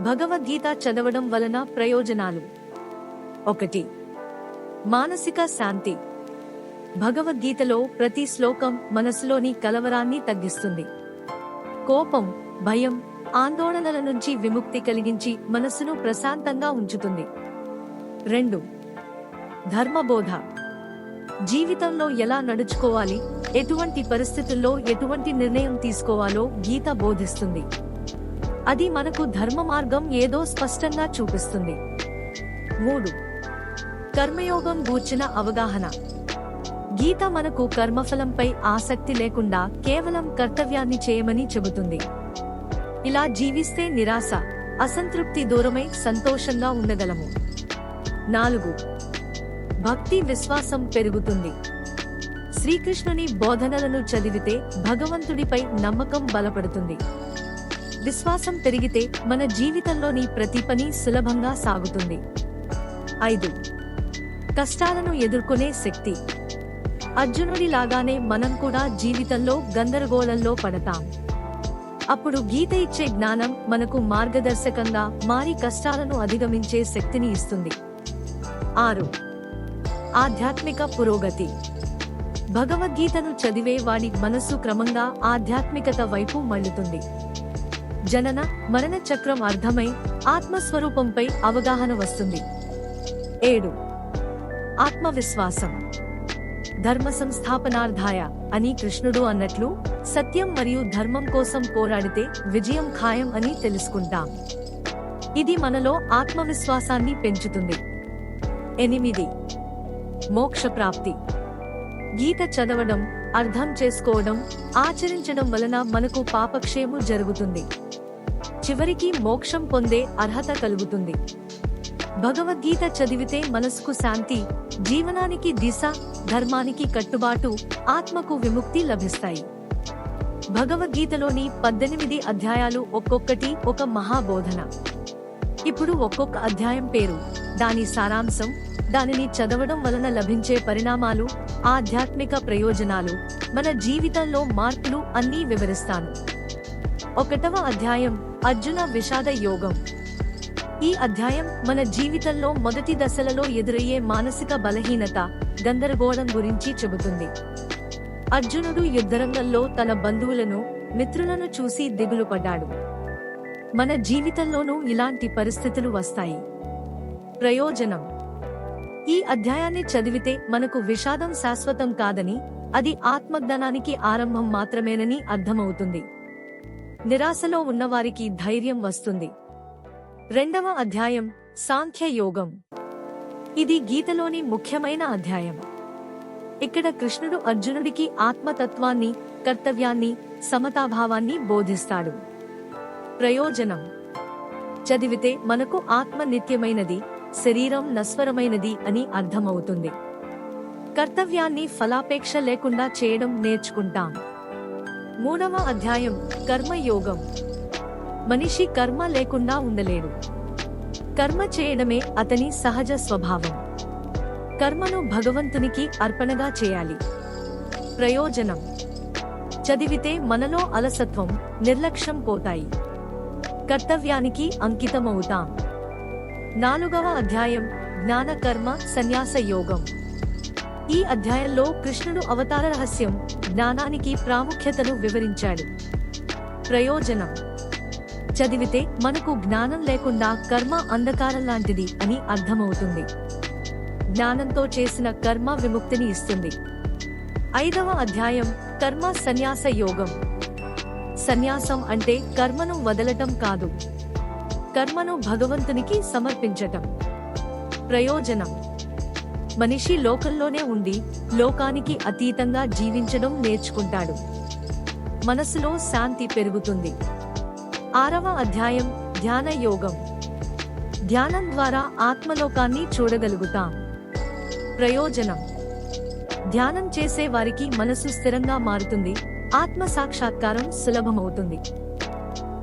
భగవద్గీత చదవడం వలన ప్రయోజనాలు. ఒకటి. మానసిక శాంతి. భగవద్గీతలో ప్రతి శ్లోకం మనసులోని కలవరాన్ని తగ్గిస్తుంది. కోపం భయం ఆందోళనల నుంచి విముక్తి కలిగించి మనసును ప్రశాంతంగా ఉంచుతుంది. రెండు. ధర్మబోధ. జీవితంలో ఎలా నడుచుకోవాలి ఎటువంటి పరిస్థితుల్లో ఎటువంటి నిర్ణయం తీసుకోవాలో గీత బోధిస్తుంది. అది మనకు ధర్మ మార్గం ఏదో స్పష్టంగా చూపిస్తుంది. మూడు. కర్మయోగం గూర్చిన అవగాహన. గీత మనకు కర్మఫలంపై ఆసక్తి లేకుండా కేవలం కర్తవ్యాన్ని చేయమని చెబుతుంది. ఇలా జీవిస్తే నిరాశ అసంతృప్తి దూరమై సంతోషంగా ఉండగలము. నాలుగు. భక్తి విశ్వాసం పెరుగుతుంది. శ్రీకృష్ణుని బోధనలను చదివితే భగవంతుడిపై నమ్మకం బలపడుతుంది. విశ్వాసం పెరిగితే మన జీవితంలోని ప్రతి పని సులభంగా సాగుతుంది. ఐదు. కష్టాలను ఎదుర్కొనే శక్తి. అర్జునుడి లాగానే మనం కూడా జీవితంలో గందరగోళంలో పడతాం. అప్పుడు గీత ఇచ్చే జ్ఞానం మనకు మార్గదర్శకంగా మారి కష్టాలను అధిగమించే శక్తిని ఇస్తుంది. ఆరు. ఆధ్యాత్మిక పురోగతి. భగవద్గీతను చదివే వాడి మనస్సు క్రమంగా ఆధ్యాత్మికత వైపు మళ్ళుతుంది. జనన మరణ చక్రం అర్థమై ఆత్మస్వరూపంపై అవగాహన వస్తుంది. ఏడు. ఆత్మవిశ్వాసం. ధర్మ సంస్థాపనార్థాయ అని కృష్ణుడు అన్నట్లు సత్యం మరియు ధర్మం కోసం పోరాడితే విజయం ఖాయం అని తెలుసుకుంటాం. ఇది మనలో ఆత్మవిశ్వాసాన్ని పెంచుతుంది. ఎనిమిది. మోక్ష ప్రాప్తి గీత చదవడం అర్థం చేసుకోవడం ఆచరించడం వలన మనకు పాపక్షేము జరుగుతుంది. చివరికి మోక్షం పొందే అర్హత కలుగుతుంది. భగవద్గీత చదివితే మనసుకు శాంతి జీవనానికి దిశ ధర్మానికి కట్టుబాటు ఆత్మకు విముక్తి లభిస్తాయి. భగవద్గీతలోని పద్దెనిమిది అధ్యాయాలు ఒక్కొక్కటి ఒక మహాబోధన. ఇప్పుడు ఒక్కొక్క అధ్యాయం పేరు దాని సారాంశం దానిని చదవడం వలన లభించే పరిణామాలు ఆధ్యాత్మిక ప్రయోజనాలు మన జీవితంలో మార్పులు అన్నీ వివరిస్తాను. ఒకటవ అధ్యాయం అర్జున విషాద యోగం. ఈ అధ్యాయం మన జీవితంలో మొదటి దశలలో ఎదురయ్యే మానసిక బలహీనత గందరగోళం గురించి చెబుతుంది. అర్జునుడు యుద్ధరంగంలో తన బంధువులను మిత్రులను చూసి దిగులు పడ్డాడు. మన జీవితంలోనూ ఇలాంటి పరిస్థితులు వస్తాయి. ప్రయోజనం ఈ అధ్యాయాన్ని చదివితే మనకు విషాదం శాశ్వతం కాదని అది ఆత్మజ్ఞానానికి ఆరంభం మాత్రమేనని అర్థమవుతుంది. నిరాశలో ఉన్నవారికి ధైర్యం వస్తుంది. రెండవ అధ్యాయం సాంఖ్య యోగం. ఇది గీతలోని ముఖ్యమైన అధ్యాయం. ఇక్కడ కృష్ణుడు అర్జునుడికి ఆత్మతత్వాన్ని కర్తవ్యాన్ని సమతాభావాన్ని బోధిస్తాడు. ప్రయోజనం. చదివితే మనకు ఆత్మ నిత్యమైనది శరీరం నస్వరమైనది అని అర్థమవుతుంది. కర్తవ్యాన్ని ఫలాపేక్ష లేకుండా చేయడం నేర్చుకుంటాం. మూడవ అధ్యాయం కర్మయోగం. మనిషి కర్మ లేకుండా ఉండలేడు. కర్మ చేయడమే అతని సహజ స్వభావం. కర్మను భగవంతునికి అర్పణగా చేయాలి. ప్రయోజనం. చదివితే మనలో అలసత్వం నిర్లక్ష్యం పోతాయి. కర్తవ్యానికి అంకితమవుతాం. నాలుగవ అధ్యాయం జ్ఞాన కర్మ సన్యాస యోగం. ఈ అధ్యాయంలో కృష్ణుడు అవతార రహస్యం జ్ఞానానికి ప్రాముఖ్యతను వివరించాడు. ప్రయోజనం. చదివితే మనకు జ్ఞానం లేకుండా కర్మ అంధకారం లాంటిది అని అర్థమవుతుంది. జ్ఞానంతో చేసిన కర్మ విముక్తిని ఇస్తుంది. ఐదవ అధ్యాయం కర్మ సన్యాస యోగం. సన్యాసం అంటే కర్మను వదలటం కాదు. కర్మను భగవంతునికి సమర్పించటం. ప్రయోజనం. మనిషి లోకంలోనే ఉండి లోకానికి అతీతంగా జీవించడం నేర్చుకుంటాడు. మనసులో శాంతి పెరుగుతుంది. ఆరవ అధ్యాయం ధ్యాన యోగం. ధ్యానం ద్వారా ఆత్మలోకాన్ని చూడగలుగుతాం. ప్రయోజనం. ధ్యానం చేసే వారికి మనసు స్థిరంగా మారుతుంది. ఆత్మ సాక్షాత్కారం సులభమవుతుంది.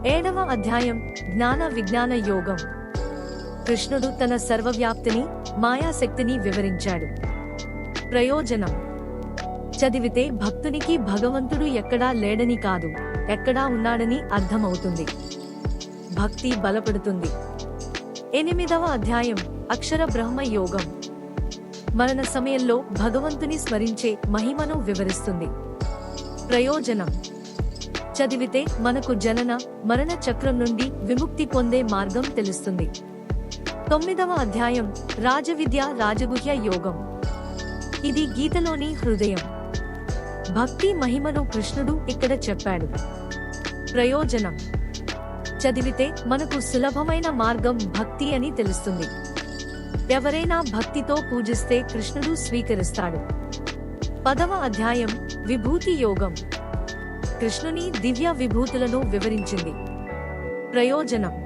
ఏడవ అధ్యాయం జ్ఞాన విజ్ఞాన యోగం. కృష్ణుడు తన సర్వవ్యాప్తిని మాయాశక్తిని వివరించాడు. ప్రయోజనం. చదివితే భక్తునికి భగవంతుడు ఎక్కడా లేడని కాదు ఎక్కడా ఉన్నాడని అర్థమవుతుంది. భక్తి బలపడుతుంది. ఎనిమిదవ అధ్యాయం అక్షర బ్రహ్మ యోగం. మరణ సమయంలో భగవంతుని స్మరించే మహిమను వివరిస్తుంది. ప్రయోజనం. చదివితే మనకు జనన మరణ చక్రం నుండి విముక్తి పొందే మార్గం తెలుస్తుంది. తొమ్మిదవ అధ్యాయం రాజవిద్య రాజగుహ్య యోగం. ఇది గీతలోని హృదయం. భక్తి మహిమను కృష్ణుడు ఇక్కడ చెప్పాడు. ప్రయోజనం. చదివితే మనకు సులభమైన మార్గం భక్తి అని తెలుస్తుంది. ఎవరైనా భక్తితో పూజిస్తే కృష్ణుడు స్వీకరిస్తాడు. పదవ అధ్యాయం విభూతి యోగం. కృష్ణుని దివ్య విభూతులను వివరించింది. ప్రయోజనం.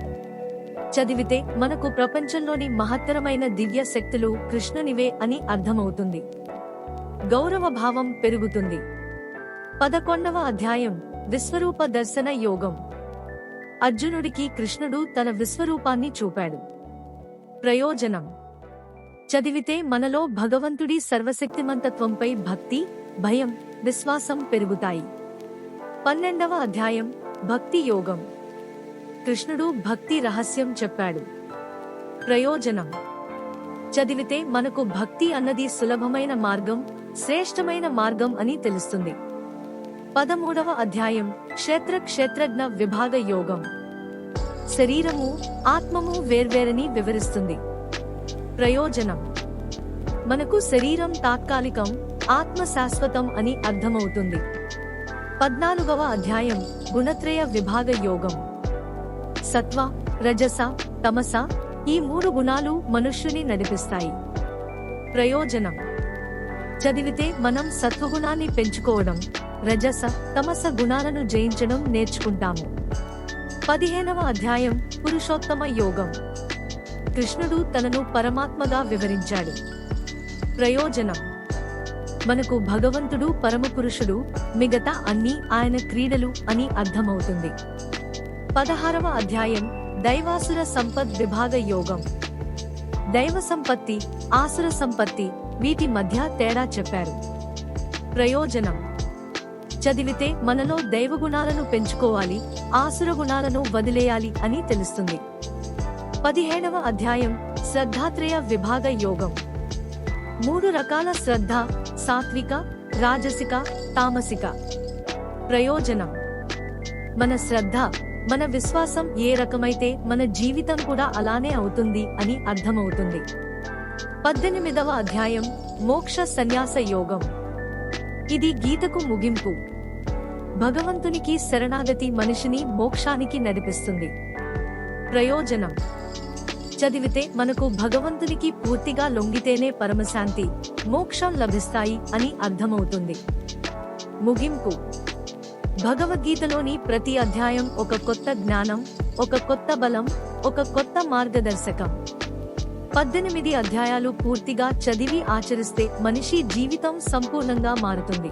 చదివితే మనకు ప్రపంచంలోని మహత్తరమైన దివ్య శక్తులు కృష్ణునివే అని అర్థమవుతుంది. గౌరవ భావం పెరుగుతుంది. పదకొండవ అధ్యాయం. విశ్వరూప దర్శన యోగం. అర్జునుడికి కృష్ణుడు తన విశ్వరూపాన్ని చూపాడు. ప్రయోజనం. చదివితే మనలో భగవంతుడి సర్వశక్తిమంతత్వంపై భక్తి భయం విశ్వాసం పెరుగుతాయి. పన్నెండవ అధ్యాయం భక్తి యోగం. కృష్ణుడు భక్తి రహస్యం చెప్పాడు. ప్రయోజనం. చదివితే మనకు భక్తి అన్నది సులభమైన మార్గం శ్రేష్టమైన మార్గం అని తెలుస్తుంది. పదమూడవ అధ్యాయం క్షేత్ర క్షేత్రజ్ఞ విభాగ యోగం. శరీరము ఆత్మము వేర్వేరని వివరిస్తుంది. ప్రయోజనం. మనకు శరీరం తాత్కాలికం ఆత్మ శాశ్వతం అని అర్థమవుతుంది. పద్నాలుగవ అధ్యాయం గుణత్రయ విభాగ యోగం. సత్వ రజస తమస ఈ మూడు గుణాలు మనుష్యుని నడిపిస్తాయి. ప్రయోజనం. చదివితే మనం సత్వగుణాన్ని పెంచుకోవడం రజస తమస గుణాలను జయించడం నేర్చుకుంటాము. పదిహేనవ అధ్యాయం పురుషోత్తమ యోగం. కృష్ణుడు తనను పరమాత్మగా వివరించాడు. ప్రయోజనం. మనకు భగవంతుడు పరమపురుషుడు మిగతా అన్నీ ఆయన క్రీడలు అని అర్థమవుతుంది. పదహారవ అధ్యాయం దైవాసుర సంపద్ విభాగ యోగం. దైవ సంపత్తి ఆసుర సంపత్తి వీటి మధ్య తేడా చెప్పారు. ప్రయోజనం. చదివితే మనలో దైవగుణాలను పెంచుకోవాలి ఆసుర గుణాలను వదిలేయాలి అని తెలుస్తుంది. పదిహేడవ అధ్యాయం శ్రద్ధాత్రేయ విభాగ యోగం. మూడు రకాల శ్రద్ధ సాత్విక రాజసిక తామసిక. ప్రయోజనం. మన శ్రద్ధ మన విశ్వాసం ఏ రకమైతే మన జీవితం కూడా అలానే అవుతుంది అని అర్థమవుతుంది. పద్దెనిమిదవ అధ్యాయం మోక్ష సన్యాస యోగం. ఇది గీతకు ముగింపు. భగవంతునికి శరణాగతి మనిషిని మోక్షానికి నడిపిస్తుంది. ప్రయోజనం. చదివితే మనకు భగవంతునికి పూర్తిగా లొంగితేనే పరమశాంతి మోక్షం లభిస్తాయి అని అర్థమవుతుంది. ముగింపు. భగవద్గీతలోని ప్రతి అధ్యాయం ఒక కొత్త జ్ఞానం ఒక కొత్త బలం ఒక కొత్త మార్గదర్శకం. పద్దెనిమిది అధ్యాయాలు పూర్తిగా చదివి ఆచరిస్తే మనిషి జీవితం సంపూర్ణంగా మారుతుంది.